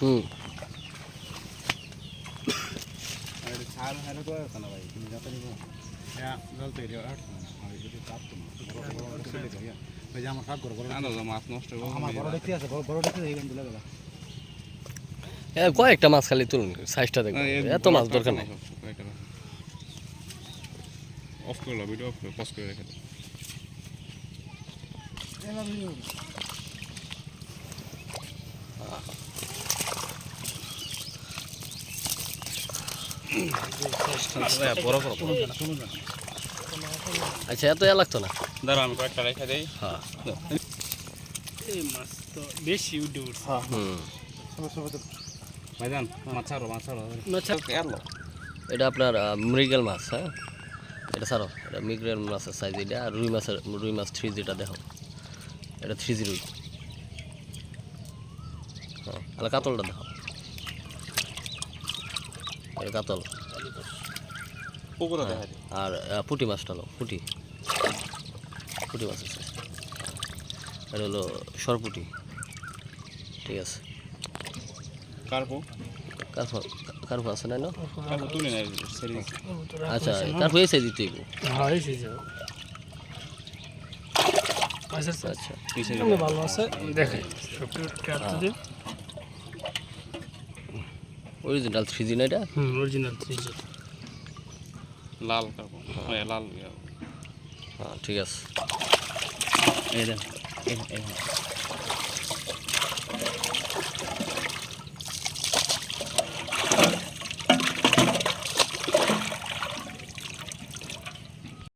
হুম। হ্যাঁ কয়েকটা মাছ খালি তুলুন সাইজটা দেখুন। এত মাছ দরকার নেই। অফ করে ভিডিও অফ করে পজ করে রেখে আচ্ছা এত এ লাগতো না? দাঁড়াও আমি কয়েকটা রেখে দিই। হ্যাঁ। এই মাছ তো বেশি উঠে উঠছে। হুম। ভাইজান মাছ ছাড়ো মাছ ছাড়ো। মাছ এলো। এটা আপনার মৃগেল মাছ হ্যাঁ? এটা ছাড়ো এটা মৃগেল মাছের সাইজ এটা আর রুই মাছের রুই মাছ থ্রি জিটা দেখো। এটা থ্রি জি রুই হ্যাঁ তাহলে কাতলটা দেখো কাতল। পুকুরে দেখা যায়। আর পুঁটি মাছটা হলো পুঁটি। পুঁটি মাছ আছে। এটা হলো সরপুটি। ঠিক আছে। কার্পো? কার্ফ কার্ফ আছে না না কার্পো আচ্ছা কার্ফ এসে দিতে। হ্যাঁ আচ্ছা আচ্ছা। ভালো আছে। দেখেন অরিজিনাল থ্রি জি না এটা? হুম অরিজিনাল জি লাল কাপড় হ্যাঁ লাল। হ্যাঁ ঠিক আছে। এই দেখ এই এই